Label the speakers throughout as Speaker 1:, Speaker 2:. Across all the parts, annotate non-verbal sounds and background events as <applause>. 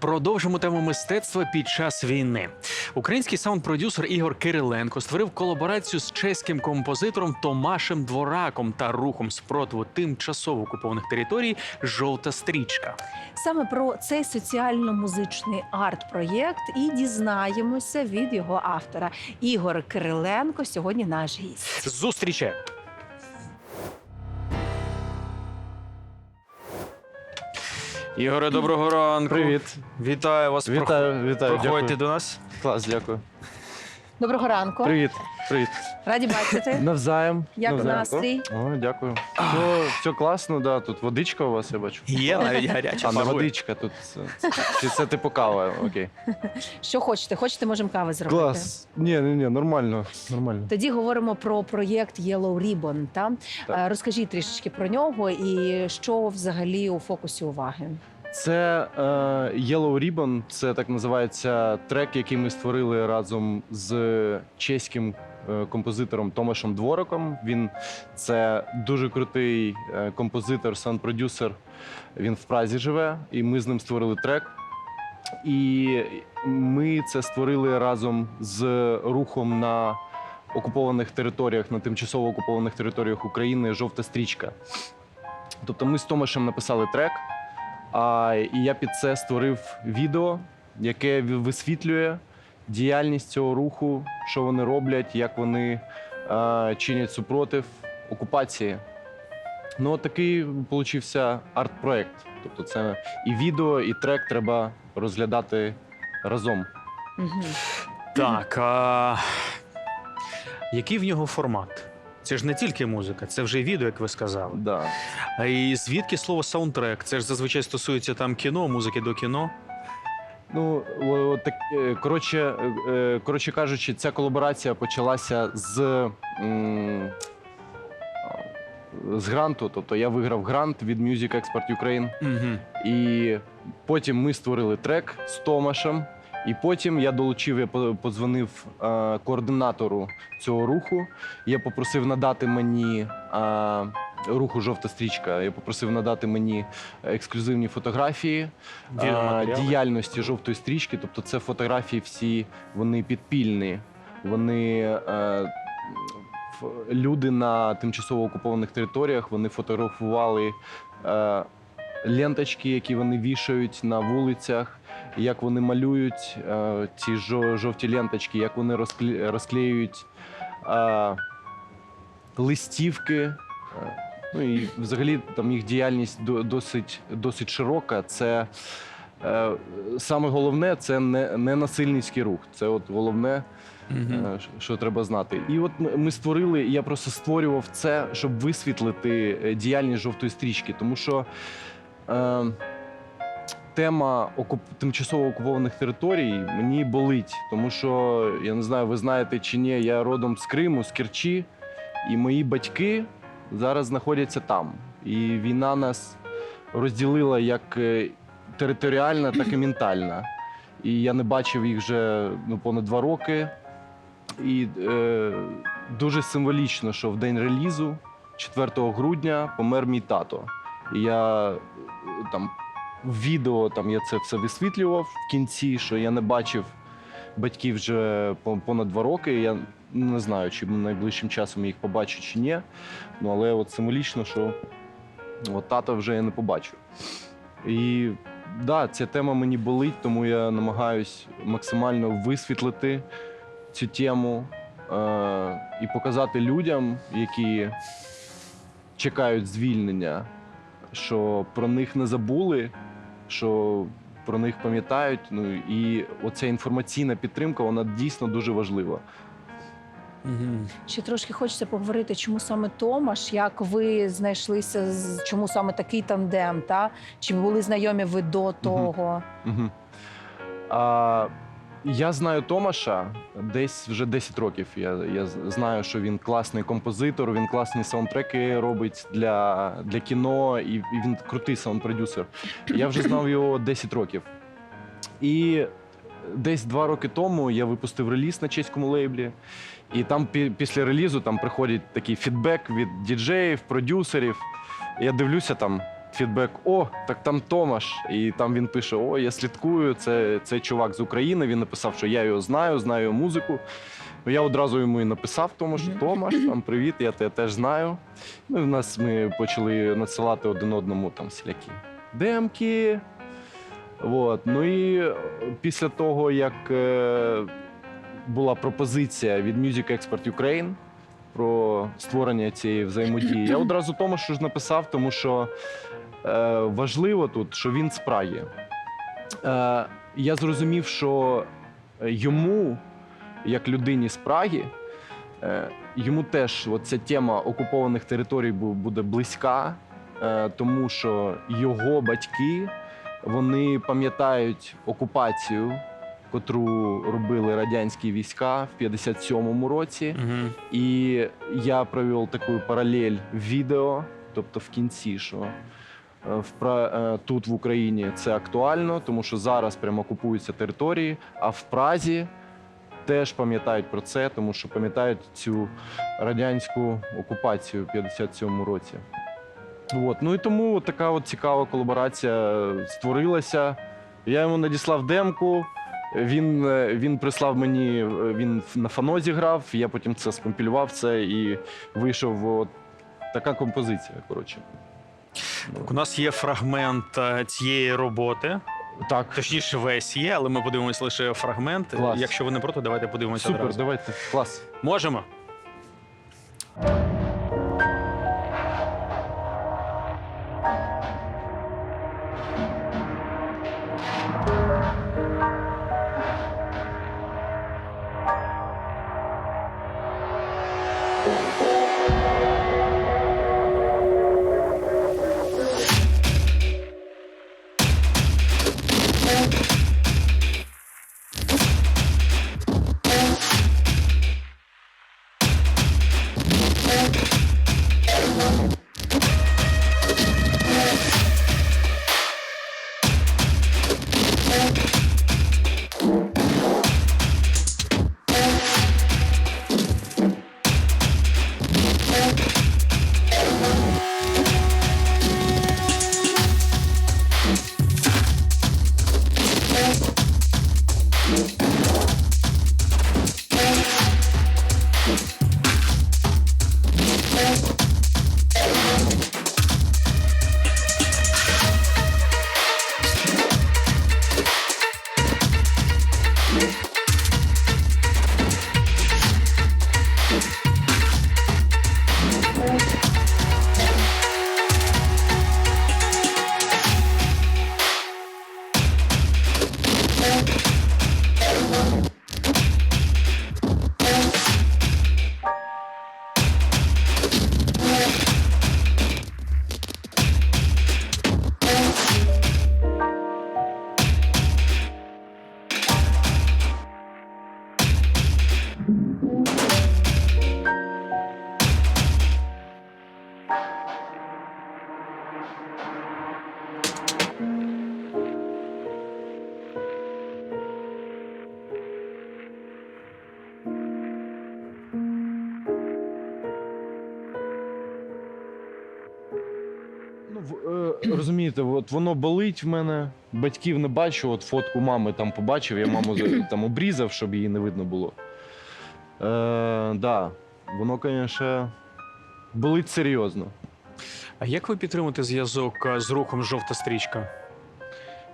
Speaker 1: Продовжимо тему мистецтва під час війни. Український саунд-продюсер Ігор Кириленко створив колаборацію з чеським композитором Томашем Двораком та рухом спротиву тимчасово окупованих територій Жовта стрічка.
Speaker 2: Саме про цей соціально-музичний арт-проєкт і дізнаємося від його автора. Ігор Кириленко сьогодні наш гість.
Speaker 1: Зустріче! Ігоре, доброго ранку.
Speaker 3: Привіт.
Speaker 1: Вітаю вас.
Speaker 3: Вітаю, вітаю.
Speaker 1: Проходьте
Speaker 3: Дякую.
Speaker 1: до нас.
Speaker 3: Клас, дякую.
Speaker 2: Доброго ранку.
Speaker 3: Привіт. Привіт.
Speaker 2: Раді бачити.
Speaker 3: Навзаєм.
Speaker 2: Як
Speaker 3: Навзаєм.
Speaker 2: настрій?
Speaker 3: О, дякую. Все, все класно, да. Тут водичка у вас, я бачу.
Speaker 1: Є навіть гаряча
Speaker 3: А, не
Speaker 1: парує.
Speaker 3: водичка тут. це- Чи це типу кава? Окей.
Speaker 2: Що хочете? Хочете, можемо кави зробити.
Speaker 3: Клас. Ні, ні, ні, нормально. Нормально.
Speaker 2: Тоді говоримо про проєкт Yellow Ribbon. Та?
Speaker 3: Так.
Speaker 2: Е, Розкажіть трішечки про нього і що взагалі у фокусі уваги.
Speaker 3: Це е, Yellow Ribbon, це так називається трек, який ми створили разом з чеським композитором Томашем Двороком. Він це дуже крутий е, композитор, сан-продюсер. Він в Празі живе, і ми з ним створили трек. І ми це створили разом з рухом на окупованих територіях, на тимчасово окупованих територіях України Жовта стрічка. Тобто ми з Томашем написали трек. А, і я під це створив відео, яке висвітлює діяльність цього руху, що вони роблять, як вони е, чинять супротив окупації. Ну, от такий получився арт-проект. Тобто, це і відео, і трек треба розглядати разом.
Speaker 2: Угу.
Speaker 1: Так. А... Який в нього формат? Це ж не тільки музика, це вже відео, як ви сказали.
Speaker 3: Да.
Speaker 1: І звідки слово саундтрек? Це ж зазвичай стосується там кіно, музики до кіно.
Speaker 3: Ну, о- так, е, коротше, е, коротше кажучи, ця колаборація почалася з, м, з гранту. Тобто я виграв грант від Music Expert Ukraine.
Speaker 1: Угу.
Speaker 3: І потім ми створили трек з Томашем. І потім я долучив, я по- подзвонив е, координатору цього руху. Я попросив надати мені е, руху жовта стрічка. Я попросив надати мені ексклюзивні фотографії е,
Speaker 1: Відеоматеріали.
Speaker 3: діяльності жовтої стрічки. Тобто, це фотографії всі вони підпільні. Вони е, люди на тимчасово окупованих територіях вони фотографували. Е, ленточки, які вони вішають на вулицях, як вони малюють е, ці жовті ленточки, як вони розкле- розклеюють е, листівки. Ну і взагалі там їх діяльність досить, досить широка. Це е, саме головне це не, не насильницький рух. Це от головне,
Speaker 1: Угу.
Speaker 3: е, що- треба знати. І от ми- ми створили, я просто створював це, щоб висвітлити е, діяльність жовтої стрічки, тому що е, тема окуп... тимчасово окупованих територій мені болить, тому що я не знаю, ви знаєте чи ні, я родом з Криму, з Керчі, і мої батьки зараз знаходяться там. І війна нас розділила як е, територіальна, так і ментальна. І я не бачив їх вже ну, понад два роки. І е, дуже символічно, що в день релізу, 4 грудня, помер мій тато. І я там в відео там я це все висвітлював в кінці, що я не бачив батьків вже по- понад два роки. Я не знаю, чи найближчим часом їх побачу чи ні. Ну але от символічно, що от тата вже я не побачу. І да, ця тема мені болить, тому я намагаюсь максимально висвітлити цю тему е- і показати людям, які чекають звільнення, що про них не забули, що про них пам'ятають. Ну і оця інформаційна підтримка, вона дійсно дуже важлива.
Speaker 1: Угу.
Speaker 2: Ще трошки хочеться поговорити, чому саме Томаш, як ви знайшлися, чому саме такий тандем, та? чи були знайомі ви до того?
Speaker 3: Угу. А, я знаю Томаша десь вже 10 років. Я, я знаю, що він класний композитор, він класні саундтреки робить для, для кіно, і, і він крутий саунд-продюсер. Я вже знав його 10 років. І десь два роки тому я випустив реліз на чеському лейблі. І там пі- після релізу там приходить такий фідбек від діджеїв, продюсерів. Я дивлюся там фідбек: О, так там Томаш. І там він пише: О, я слідкую. Це, це чувак з України. Він написав, що я його знаю, знаю його музику. Ну, Я одразу йому і написав Томаш,
Speaker 2: Мгм.
Speaker 3: Томаш, <clears throat> там привіт, я тебе теж знаю. Ну, і в нас ми почали надсилати один одному там всілякі демки. От. Ну і е, після того, як е, була пропозиція від Music Expert Ukraine про створення цієї взаємодії, я одразу Томашу ж написав, тому що е, важливо тут, що він з Праги. Е, я зрозумів, що йому, як людині з Праги, е, йому теж ця тема окупованих територій буде близька, е, тому що його батьки вони пам'ятають окупацію, котру робили радянські війська в 57-му році.
Speaker 1: Угу.
Speaker 3: І я провів таку паралель в відео, тобто в кінці, що е, в е, тут в Україні це актуально, тому що зараз прямо окупуються території, а в Празі теж пам'ятають про це, тому що пам'ятають цю радянську окупацію в 57-му році. От. Ну і тому от така от цікава колаборація створилася. Я йому надіслав демку. Він, е, він прислав мені, е, він на фанозі грав, я потім це скомпілював це і вийшов от така композиція. Коротше.
Speaker 1: У нас є фрагмент е, цієї роботи.
Speaker 3: Так,
Speaker 1: Точніше, весь є, але ми подивимось лише фрагмент.
Speaker 3: Клас.
Speaker 1: Якщо ви не проти, давайте подивимося
Speaker 3: супер,
Speaker 1: одразу.
Speaker 3: давайте. Клас.
Speaker 1: Можемо.
Speaker 3: Thank you. Розумієте, от воно болить в мене. Батьків не бачу. От фотку мами там побачив, я маму там обрізав, щоб її не видно було. Е, да, воно, звісно, болить серйозно.
Speaker 1: А як ви підтримуєте зв'язок е, з рухом жовта стрічка?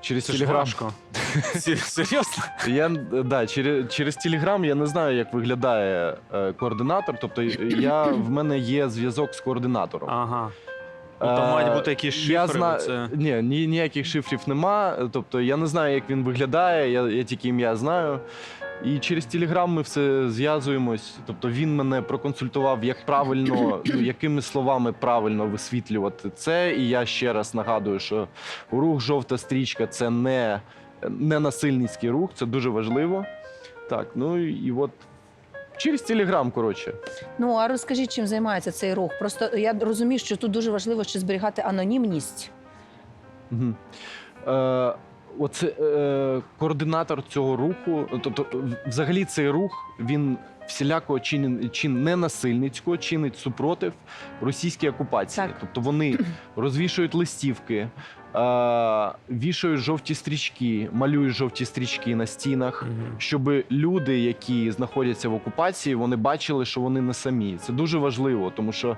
Speaker 3: Через
Speaker 1: Це ж
Speaker 3: телеграм.
Speaker 1: важко. <laughs> Сер- Серйозно?
Speaker 3: Я да, через, через Телеграм я не знаю, як виглядає е, координатор. Тобто я в мене є зв'язок з координатором.
Speaker 1: Ага. Ну, там мають
Speaker 3: Е,
Speaker 1: бути якісь шифри.
Speaker 3: Я
Speaker 1: бо це...
Speaker 3: ні, ні, ніяких шифрів нема. Тобто я не знаю, як він виглядає, я, я тільки ім'я знаю. І через Телеграм ми все зв'язуємось. Тобто він мене проконсультував, як правильно, ну, якими словами правильно висвітлювати це. І я ще раз нагадую, що рух жовта стрічка це не, не насильницький рух, це дуже важливо. Так, ну і, от через Телеграм, коротше.
Speaker 2: Ну а розкажіть, чим займається цей рух? Просто я розумію, що тут дуже важливо ще зберігати анонімність.
Speaker 3: Угу. Е, оце, е, координатор цього руху, тобто, взагалі цей рух він всіляко чин, чин ненасильницько чинить супротив російській окупації.
Speaker 2: Так.
Speaker 3: Тобто вони <clears throat> розвішують листівки, е, вішають жовті стрічки, малюють жовті стрічки на стінах.
Speaker 1: Мгм.
Speaker 3: Щоб люди, які знаходяться в окупації, вони бачили, що вони не самі. Це дуже важливо, тому що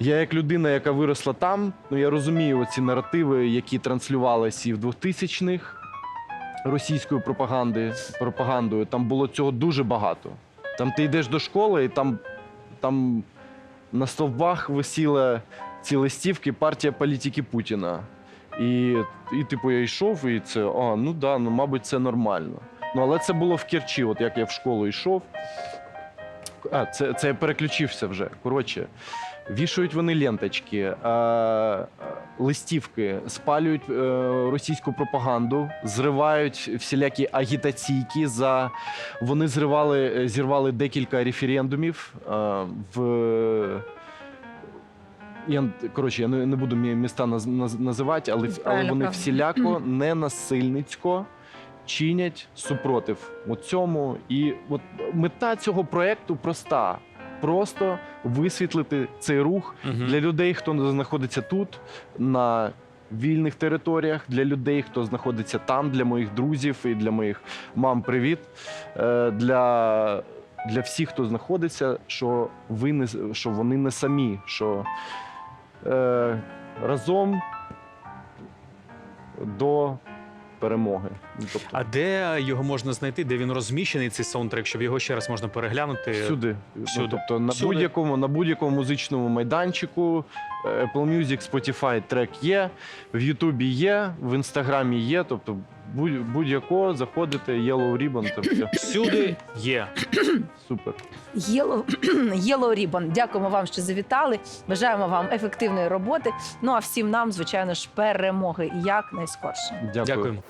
Speaker 3: я, як людина, яка виросла там, ну я розумію ці наративи, які транслювалися і в 2000-х російською пропаганди, пропагандою. Там було цього дуже багато. Там ти йдеш до школи, і там, там на стовбах висіли ці листівки партія політики Путіна. І, і типу, я йшов, і це, а, ну да, ну, мабуть, це нормально. Ну, але це було в Керчі, от як я в школу йшов. А, це, це я переключився вже. Коротше, вішають вони ленточки, е, листівки, спалюють е, російську пропаганду, зривають всілякі агітаційки. За... Вони зривали, е, зірвали декілька референдумів е, в. Я, коротше, я не, не буду міста наз, наз- називати, але, але вони всіляко <clears throat> ненасильницько чинять супротив у цьому. І от мета цього проекту проста: просто висвітлити цей рух
Speaker 1: Мгм.
Speaker 3: для людей, хто знаходиться тут, на вільних територіях, для людей, хто знаходиться там, для моїх друзів і для моїх мам, привіт. Е, Для, для всіх, хто знаходиться, що ви не що вони не самі, що е, разом до перемоги. Тобто,
Speaker 1: А де його можна знайти, де він розміщений, цей саундтрек, щоб його ще раз можна переглянути?
Speaker 3: Всюди.
Speaker 1: всюди.
Speaker 3: Ну, тобто на
Speaker 1: Всюди.
Speaker 3: будь-якому на будь-якому музичному майданчику е, Apple Music, Spotify трек є, в Ютубі є, в Інстаграмі є. Тобто будь-якого заходите, Yellow Ribbon, це все <clears throat>
Speaker 1: Всюди є. <clears throat>
Speaker 3: супер.
Speaker 2: Yellow, <clears throat> Yellow Ribbon. Дякуємо вам, що завітали. Бажаємо вам ефективної роботи. Ну а всім нам, звичайно ж, перемоги як найскорше.
Speaker 3: Дякую.
Speaker 1: Дякуємо.